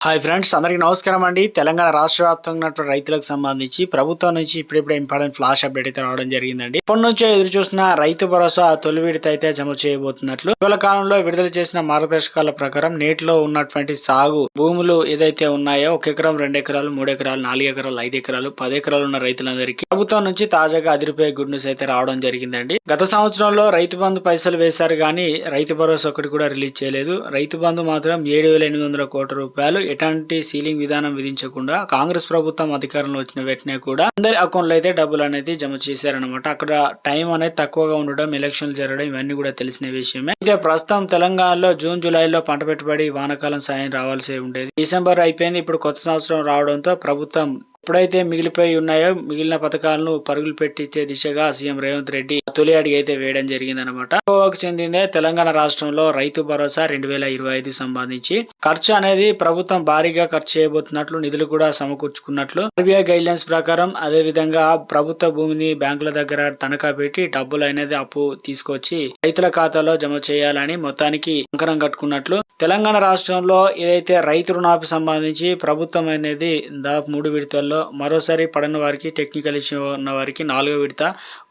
Hi friends అందరికీ నమస్కారం అండి. తెలంగాణ రాష్ట్ర వ్యాప్తంగా రైతులకు సంబంధించి ప్రభుత్వం నుంచి ఇప్పుడిప్పుడే ఇంపార్టెంట్ ఫ్లాష్ అప్డేట్ అయితే రావడం జరిగిందండి. ఇప్పటి నుంచే ఎదురు చూసిన రైతు భరోసా తొలి విడత అయితే జమ చేయబోతున్నట్లు. ఇటీవల కాలంలో విడుదల చేసిన మార్గదర్శకాల ప్రకారం నేటిలో ఉన్నటువంటి సాగు భూములు ఏదైతే ఉన్నాయో ఒక ఎకరం రెండు ఎకరాలు మూడు ఎకరాలు నాలుగు ఎకరాలు ఐదు ఎకరాలు పది ఎకరాలు ఉన్న రైతులందరికీ ప్రభుత్వం నుంచి తాజాగా అదిరిపోయే గుడ్ న్యూస్ అయితే రావడం జరిగిందండి. గత సంవత్సరంలో రైతు బంధు పైసలు వేశారు కానీ రైతు భరోసా ఒకటి కూడా రిలీజ్ చేయలేదు. రైతు బంధు మాత్రం ఏడు వేల ఎనిమిది వందల కోట్ల రూపాయలు ఎలాంటి సీలింగ్ విధానం విధించకుండా కాంగ్రెస్ ప్రభుత్వం అధికారంలో వచ్చిన వెంటనే కూడా అందరి అకౌంట్లో అయితే డబ్బులు అనేది జమ చేశారనమాట అక్కడ టైం అనేది తక్కువగా ఉండడం ఎలక్షన్లు జరగడం ఇవన్నీ కూడా తెలిసిన విషయమే. అయితే ప్రస్తుతం తెలంగాణలో జూన్ జూలైలో పంట పెట్టుబడి వానాకాలం సాయం రావాల్సి ఉండేది. డిసెంబర్ అయిపోయింది. ఇప్పుడు కొత్త సంవత్సరం రావడంతో ప్రభుత్వం ఎప్పుడైతే మిగిలిపోయి ఉన్నాయో మిగిలిన పథకాలను పరుగులు పెట్టించే దిశగా సీఎం రేవంత్ రెడ్డి తొలి అడిగి అయితే వేయడం జరిగిందనమాట గోవాకు చెందిందే తెలంగాణ రాష్ట్రంలో రైతు భరోసా రెండు వేల ఇరవై ఐదు సంబంధించి. ఖర్చు అనేది ప్రభుత్వం భారీగా ఖర్చు చేయబోతున్నట్లు నిధులు కూడా సమకూర్చుకున్నట్లు. ఆర్బీఐ గైడ్ లైన్స్ ప్రకారం అదే విధంగా ప్రభుత్వ భూమిని బ్యాంకుల దగ్గర తనఖా పెట్టి డబ్బులు అనేది అప్పు తీసుకొచ్చి రైతుల ఖాతాలో జమ చేయాలని మొత్తానికి కంకణం కట్టుకున్నట్లు. తెలంగాణ రాష్ట్రంలో ఏదైతే రైతు రుణాపి సంబంధించి ప్రభుత్వం అనేది దాదాపు మూడు విడతల్లో మరోసారి పడని వారికి టెక్నికల్ ఇష్యూ ఉన్న వారికి నాలుగో విడత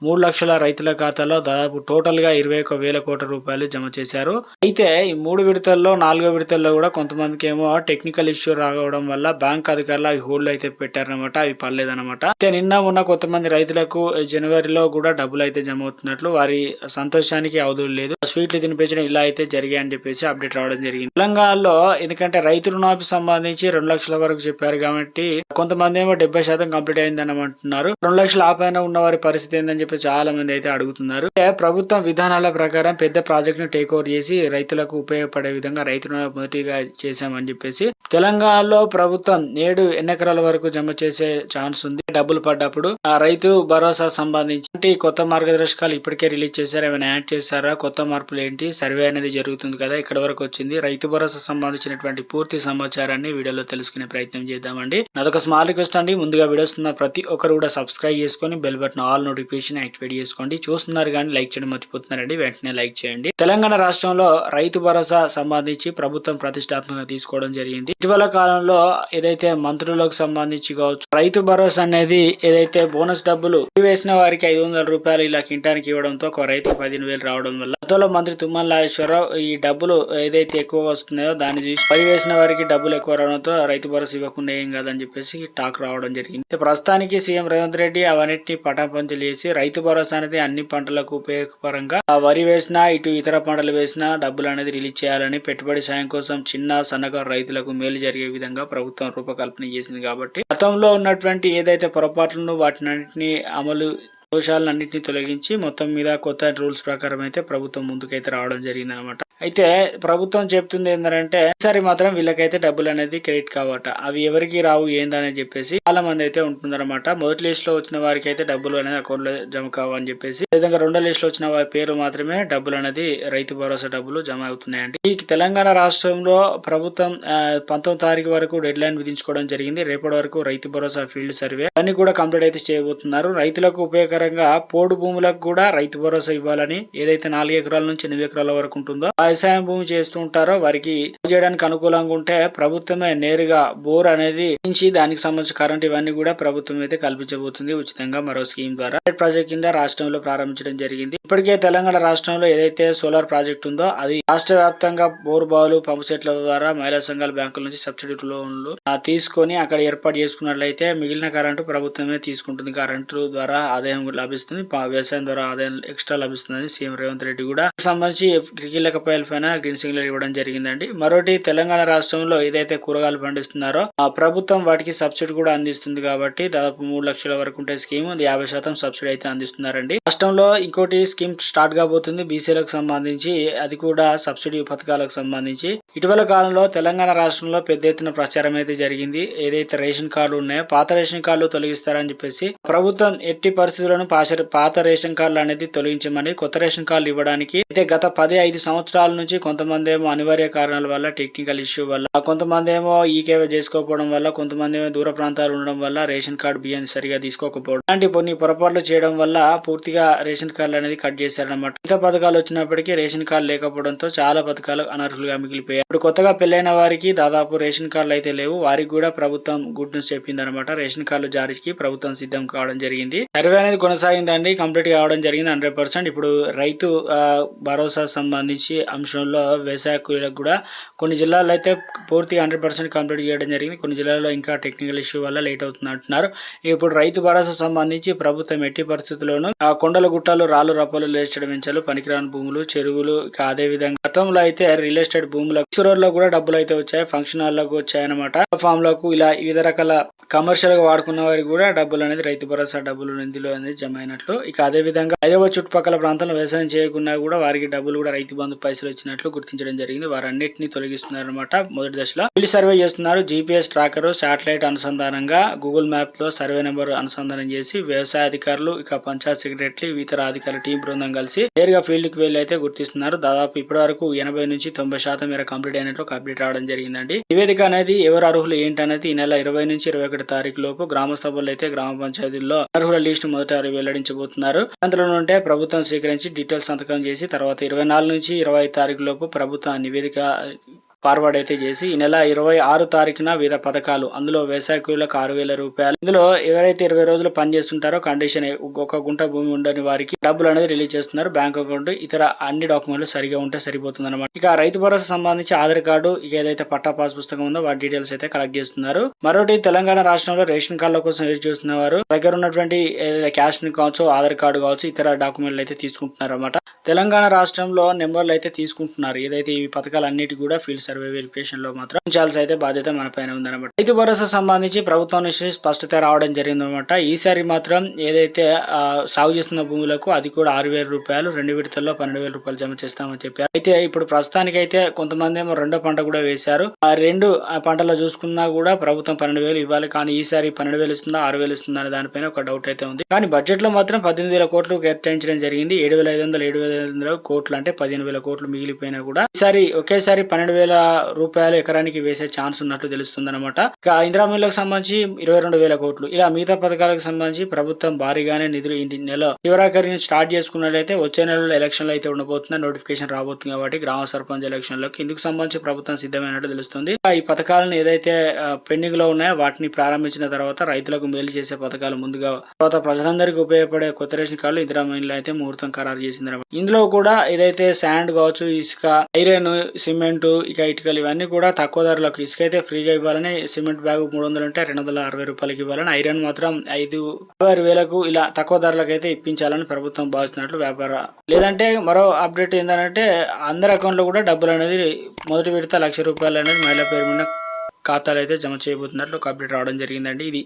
మూడు లక్షల రైతుల ఖాతాలో దాదాపు టోటల్గా ఇరవై ఒక వేల కోట్ల రూపాయలు జమ చేశారు. అయితే ఈ మూడు విడతల్లో నాలుగో విడతల్లో కూడా కొంతమందికి ఏమో టెక్నికల్ ఇష్యూ రావడం వల్ల బ్యాంక్ అధికారులు అవి హోల్డ్ అయితే పెట్టారనమాట అవి పర్లేదనమాట అయితే నిన్న ఉన్న కొంతమంది రైతులకు జనవరిలో కూడా డబ్బులు అయితే జమ అవుతున్నట్లు వారి సంతోషానికి అవధులు లేదు. స్వీట్లు తినిపించడం ఇలా అయితే జరిగాయి అని చెప్పేసి అప్డేట్ రావడం జరిగింది. తెలంగాణలో ఎందుకంటే రైతు రుణాపి సంబంధించి రెండు లక్షల వరకు చెప్పారు కాబట్టి కొంతమంది ఏమో డెబ్బై శాతం కంప్లీట్ అయిందని అంటున్నారు. రెండు లక్షల ఆపైన ఉన్న వారి పరిస్థితి ఏందని చెప్పి చాలా మంది అయితే అడుగుతున్నారు. ప్రభుత్వం విధానాల ప్రకారం పెద్ద ప్రాజెక్ట్ను టేక్ ఓవర్ చేసి రైతులకు ఉపయోగపడే విధంగా రైతులను మొదటిగా చేశామని చెప్పేసి తెలంగాణలో ప్రభుత్వం నేడు ఎన్ని ఎకరాల వరకు జమ చేసే ఛాన్స్ ఉంది. డబ్బులు పడ్డప్పుడు ఆ రైతు భరోసా సంబంధించి కొత్త మార్గదర్శకాలు ఇప్పటికే రిలీజ్ చేశారు ఏమైనా యాడ్ చేశారా? కొత్త మార్పులు ఏంటి? సర్వే అనేది జరుగుతుంది కదా ఇక్కడ వరకు వచ్చింది. రైతు భరోసా సంబంధించినటువంటి పూర్తి సమాచారాన్ని వీడియోలో తెలుసుకునే ప్రయత్నం చేద్దామండి. నాదొక స్మాల్ రిక్వెస్ట్ అండి. ముందుగా వీడియోస్ ఉన్న ప్రతి ఒక్కరు కూడా సబ్స్క్రైబ్ చేసుకొని bell button all notification activate చేసుకోండి. చూస్తున్నారు కానీ లైక్ చేయడం మర్చిపోతున్నారండి. వెంటనే లైక్ చేయండి. తెలంగాణ రాష్ట్రంలో రైతు భరోసా సంబంధించి ప్రభుత్వం ప్రతిష్టాత్మకంగా తీసుకోవడం జరిగింది. ఇటీవల కాలంలో ఏదైతే మంత్రులకు సంబంధించి కావచ్చు రైతు భరోసా అనేది ఏదైతే బోనస్ డబ్బులు వేసిన వారికి ఐదు వందల రూపాయలు ఇలా కింటానికి ఇవ్వడంతో ఒక రైతు పదిహేను వేలు రావడం వల్ల గతంలో మంత్రి తుమ్మల నాగేశ్వరరావు ఈ డబ్బులు ఏదైతే ఎక్కువ వస్తున్నాయో దాన్ని చూసి పది వేసిన వారికి డబ్బులు ఎక్కువ రావడంతో రైతు భరోసా ఇవ్వకుండా ఏం కాదని చెప్పేసి టాక్ రావడం జరిగింది. ప్రస్తుతానికి సీఎం రేవంత్ రెడ్డి అవన్నిటిని పటాపంచలు చేసి రైతు భరోసా అనేది అన్ని పంటలకు ఉపయోగపరంగా ఆ వరి వేసినా ఇటు ఇతర పంటలు వేసినా డబ్బులు అనేది రిలీజ్ చేయాలని పెట్టుబడి సాయం కోసం చిన్న సన్నకారు రైతులకు మేలు జరిగే విధంగా ప్రభుత్వం రూపకల్పన చేసింది కాబట్టి గతంలో ఉన్నటువంటి ఏదైతే పొరపాట్లను వాటినన్నింటినీ అమలు దోషాలన్నింటినీ తొలగించి మొత్తం మీద కొత్త రూల్స్ ప్రకారం అయితే ప్రభుత్వం ముందుకైతే రావడం జరిగింది అనమాట అయితే ప్రభుత్వం చెప్తుంది ఏంటంటే ఈసారి మాత్రం వీళ్ళకైతే డబ్బులు అనేది క్రెడిట్ కావట. అవి ఎవరికి రావు ఏందని చెప్పేసి చాలా మంది అయితే ఉంటుందన్నమాట. మొదటి లిస్ట్లో వచ్చిన వారికి అయితే డబ్బులు అనేది అకౌంట్లో జమ కావని చెప్పేసి విధంగా రెండో లిస్ట్లో వచ్చిన వారి పేరు మాత్రమే డబ్బులు అనేది రైతు భరోసా డబ్బులు జమ అవుతున్నాయండి. ఈ తెలంగాణ రాష్ట్రంలో ప్రభుత్వం పంతొమ్మిది తారీఖు వరకు డెడ్ లైన్ విధించుకోవడం జరిగింది. రేపటి వరకు రైతు భరోసా ఫీల్డ్ సర్వే అన్ని కూడా కంప్లీట్ అయితే చేయబోతున్నారు. రైతులకు ఉపయోగ ప్రకారంగా పోడు భూములకు కూడా రైతు భరోసా ఇవ్వాలని ఏదైతే నాలుగు ఎకరాల నుంచి ఎనిమిది ఎకరాల వరకు ఉంటుందో వ్యవసాయం భూమి చేస్తూ ఉంటారో వారికి చేయడానికి అనుకూలంగా ఉంటే ప్రభుత్వమే నేరుగా బోర్ అనేది దానికి సంబంధించిన కరెంట్ ఇవన్నీ కూడా ప్రభుత్వం అయితే కల్పించబోతుంది ఉచితంగా మరో స్కీమ్ ద్వారా. ప్రాజెక్ట్ కింద రాష్ట్రంలో ప్రారంభించడం జరిగింది. ఇప్పటికే తెలంగాణ రాష్ట్రంలో ఏదైతే సోలార్ ప్రాజెక్ట్ ఉందో అది రాష్ట్ర వ్యాప్తంగా బోర్ బావులు పంపు సెట్ల ద్వారా మహిళా సంఘాల బ్యాంకుల నుంచి సబ్సిడీ లోన్లు తీసుకొని అక్కడ ఏర్పాటు చేసుకున్నట్లయితే మిగిలిన కరెంటు ప్రభుత్వమే తీసుకుంటుంది. కరెంటు ద్వారా ఆదాయం లభిస్తుంది. వ్యవసాయం ద్వారా ఆదాయం ఎక్స్ట్రా లభిస్తుందని సీఎం రేవంత్ రెడ్డి కూడా సంబంధించి కీలక పైల పైన గ్రీన్ సిగ్నల్ ఇవ్వడం జరిగిందండి. మరోటి తెలంగాణ రాష్ట్రంలో ఏదైతే కూరగాయలు పండిస్తున్నారో ఆ ప్రభుత్వం వాటికి సబ్సిడీ కూడా అందిస్తుంది కాబట్టి దాదాపు మూడు లక్షల వరకు ఉంటే స్కీమ్ యాభై శాతం సబ్సిడీ అయితే అందిస్తున్నారండి. రాష్ట్రంలో ఇంకోటి స్కీమ్ స్టార్ట్ కాబోతుంది. బీసీలకు సంబంధించి అది కూడా సబ్సిడీ పథకాలకు సంబంధించి. ఇటీవల కాలంలో తెలంగాణ రాష్ట్రంలో పెద్ద ఎత్తున ప్రచారం అయితే జరిగింది. ఏదైతే రేషన్ కార్డు ఉన్నాయో పాత రేషన్ కార్డులు తొలగిస్తారని చెప్పేసి ప్రభుత్వం ఎట్టి పరిస్థితుల్లో రాష్ట్రంలోని పాత రేషన్ కార్డులు అనేది తొలగించమని కొత్త రేషన్ కార్డులు ఇవ్వడానికి. అయితే గత పది ఐదు సంవత్సరాల నుంచి కొంతమంది ఏమో అనివార్య కారణాల వల్ల టెక్నికల్ ఇష్యూ వల్ల కొంతమంది ఏమో ఈకేవై చేసుకోకపోవడం వల్ల కొంతమంది ఏమో దూర ప్రాంతాలు ఉండడం వల్ల రేషన్ కార్డు బియ్యాన్ని సరిగా తీసుకోకపోవడం. అలాంటి కొన్ని పొరపాట్లు చేయడం వల్ల పూర్తిగా రేషన్ కార్డులు అనేది కట్ చేశారనమాట మిగతా పథకాలు వచ్చినప్పటికీ రేషన్ కార్డు లేకపోవడంతో చాలా పథకాలు అనర్హులుగా మిగిలిపోయాయి. ఇప్పుడు కొత్తగా పెళ్ళైన వారికి దాదాపు రేషన్ కార్డులు అయితే లేవు. వారికి కూడా ప్రభుత్వం గుడ్ న్యూస్ చెప్పింది అనమాట రేషన్ కార్డులు జారీకి ప్రభుత్వం సిద్ధం కావడం జరిగింది. సర్వే అనేది కొనసాగిందండి. కంప్లీట్ కావడం జరిగింది హండ్రెడ్ పర్సెంట్. ఇప్పుడు రైతు భరోసా సంబంధించి అంశంలో వ్యవసాయ కూలీలకు కూడా కొన్ని జిల్లాల్లో అయితే పూర్తిగా హండ్రెడ్ పర్సెంట్ కంప్లీట్ చేయడం జరిగింది. కొన్ని జిల్లాల్లో ఇంకా టెక్నికల్ ఇష్యూ వల్ల లేట్ అవుతుంది అంటున్నారు. ఇప్పుడు రైతు భరోసా సంబంధించి ప్రభుత్వం ఎట్టి పరిస్థితుల్లోనూ ఆ కొండల గుట్టలు రాళ్ళు రప్పలు లేచడం వెంచలు పనికిరాని భూములు చెరువులు అదేవిధంగా అదే విధంగా గతంలో అయితే రియల్ ఎస్టేట్ భూములకు రోడ్లో కూడా డబ్బులు అయితే వచ్చాయి. ఫంక్షన్ హాల్లకు వచ్చాయన్నమాట. ఫామ్లకు ఇలా వివిధ రకాల కమర్షియల్గా వాడుకున్న వారికి కూడా డబ్బులు అనేది రైతు భరోసా డబ్బులు నిధిలో అనేది జమ అయినట్లు ఇక అదే విధంగా హైదరాబాద్ చుట్టుపక్కల ప్రాంతంలో వ్యవసాయం చేయకుండా కూడా వారికి డబ్బులు కూడా రైతు బంధు పైసలు వచ్చినట్లు గుర్తించడం జరిగింది. వారన్నింటినీ తొలగిస్తున్నారు అనమాట మొదటి దశలో. వీళ్ళు సర్వే చేస్తున్నారు. జీపీఎస్ ట్రాకర్ శాటిలైట్ అనుసంధానంగా గూగుల్ మ్యాప్లో సర్వే నెంబర్ అనుసంధానం చేసి వ్యవసాయ అధికారులు ఇక పంచాయత్ సెక్రటరీ ఇతర అధికారుల టీం బృందం కలిసి నేరుగా ఫీల్డ్కి వెళ్ళి అయితే గుర్తిస్తున్నారు. దాదాపు ఇప్పటి వరకు ఎనభై నుంచి తొంభై శాతం మేర కంప్లీట్ అయినట్లు కంప్లీట్ రావడం జరిగిందండి. నివేదిక అనేది ఎవరు అర్హులు ఏంటనేది ఈ నెల ఇరవై నుంచి ఇరవై ఒకటి తారీఖు లోపు గ్రామ సభల్లో అయితే గ్రామ పంచాయతీల్లో అర్హుల లిస్టు మొదట వెల్లడించబోతున్నారు. అందులో ఉంటే ప్రభుత్వం స్వీకరించి డీటెయిల్స్ సంతకం చేసి తర్వాత ఇరవై నాలుగు నుంచి ఇరవై తారీఖు లోపు ప్రభుత్వ నివేదిక ఫార్వర్డ్ అయితే చేసి ఈ నెల ఇరవై ఆరు తారీఖున వివిధ పథకాలు అందులో వ్యవసాయ కూలీలకు ఆరు వేల రూపాయలు. ఇందులో ఎవరైతే ఇరవై రోజులు పని చేస్తుంటారో కండిషన్ ఒక గుంట భూమి ఉండని వారికి డబ్బులు అనేది రిలీజ్ చేస్తున్నారు బ్యాంక్ అకౌంట్. ఇతర అన్ని డాక్యుమెంట్లు సరిగా ఉంటే సరిపోతుంది అనమాట ఇక రైతు భరోసా సంబంధించి ఆధార్ కార్డు ఇక ఏదైతే పట్టా పాస్ పుస్తకం ఉందో వాటి డీటెయిల్స్ అయితే కలెక్ట్ చేస్తున్నారు. మరొకటి తెలంగాణ రాష్ట్రంలో రేషన్ కార్డుల కోసం ఎదురు చూస్తున్న వారు దగ్గర ఉన్నటువంటి ఏదైతే క్యాష్ కావచ్చు ఆధార్ కార్డు కావచ్చు ఇతర డాక్యుమెంట్లు అయితే తీసుకుంటున్నారు అనమాట తెలంగాణ రాష్ట్రంలో నెంబర్లు అయితే తీసుకుంటున్నారు. ఏదైతే ఈ పథకాలు అన్నిటి కూడా ఫీల్డ్ సర్వే వెరిఫికేషన్లో మాత్రం ఉంచాల్సి అయితే బాధ్యత మన పైన ఉందన్నమాట. రైతు భరోసా సంబంధించి ప్రభుత్వం నుంచి స్పష్టత రావడం జరిగిందనమాట ఈసారి మాత్రం ఏదైతే సాగు చేస్తున్న భూములకు అది కూడా ఆరు వేల రూపాయలు రెండు విడతల్లో పన్నెండు వేల రూపాయలు జమ చేస్తామని చెప్పారు. అయితే ఇప్పుడు ప్రస్తుతానికి అయితే కొంతమంది ఏమో రెండో పంట కూడా వేశారు. ఆ రెండు ఆ పంటలో చూసుకున్నా కూడా ప్రభుత్వం పన్నెండు వేలు ఇవ్వాలి. కానీ ఈసారి పన్నెండు వేలు ఇస్తుందా ఆరు వేలు ఇస్తుందా అనే దానిపైన ఒక డౌట్ అయితే ఉంది. కానీ బడ్జెట్లో మాత్రం పద్దెనిమిది వేల కోట్లు కేటాయించడం జరిగింది. ఏడు వేల ఐదు వందల ఏడు వేల ఐదు వందల కోట్లు అంటే పదిహేను వేల కోట్లు మిగిలిపోయినా కూడా ఈసారి ఒకేసారి పన్నెండు వేల రూపాయలు ఎకరానికి వేసే ఛాన్స్ ఉన్నట్లు తెలుస్తుంది అనమాట ఇక ఇందిరామిల్లకు సంబంధించి ఇరవై రెండు వేల కోట్లు. ఇలా మిగతా పథకాలకు సంబంధించి ప్రభుత్వం భారీగానే నిధులు ఈ నెల చివరాఖరి నుంచి స్టార్ట్ చేసుకున్నట్లయితే వచ్చే నెలలో ఎలక్షన్లు అయితే ఉండబోతుంది నోటిఫికేషన్ రాబోతుంది కాబట్టి గ్రామ సర్పంచ్ ఎలక్షన్లకు ఇందుకు సంబంధించి ప్రభుత్వం సిద్ధమైనట్టు తెలుస్తుంది. ఈ పథకాలను ఏదైతే పెండింగ్లో ఉన్నాయో వాటిని ప్రారంభించిన తర్వాత రైతులకు మేలు చేసే పథకాలు ముందుగా తర్వాత ప్రజలందరికీ ఉపయోగపడే కొత్త రేషన్ కార్డులు ఇందిరామైన్లు అయితే ముహూర్తం ఖరారు చేసింది ఇందులో కూడా ఏదైతే శాండ్ కావచ్చు ఇసుక ఐరన్ సిమెంట్ ఇక ఇటుకలు ఇవన్నీ కూడా తక్కువ ధరలకు ఇసుక అయితే ఫ్రీగా ఇవ్వాలని సిమెంట్ బ్యాగ్ మూడు వందలు ఉంటే రెండు వందల అరవై రూపాయలకి ఇవ్వాలని ఐరన్ మాత్రం ఐదు ఆరు వేలకు ఇలా తక్కువ ధరలకు అయితే ఇప్పించాలని ప్రభుత్వం భావిస్తున్నట్లు వ్యాపార లేదంటే మరో అప్డేట్ ఏంటంటే అందరి అకౌంట్లో కూడా డబ్బులు అనేది మొదటి విడత లక్ష రూపాయలు అనేది మహిళా పేరు మీద ఖాతాలు అయితే జమ చేయబోతున్నట్లు ఒక అప్డేట్ రావడం జరిగిందండి. ఇది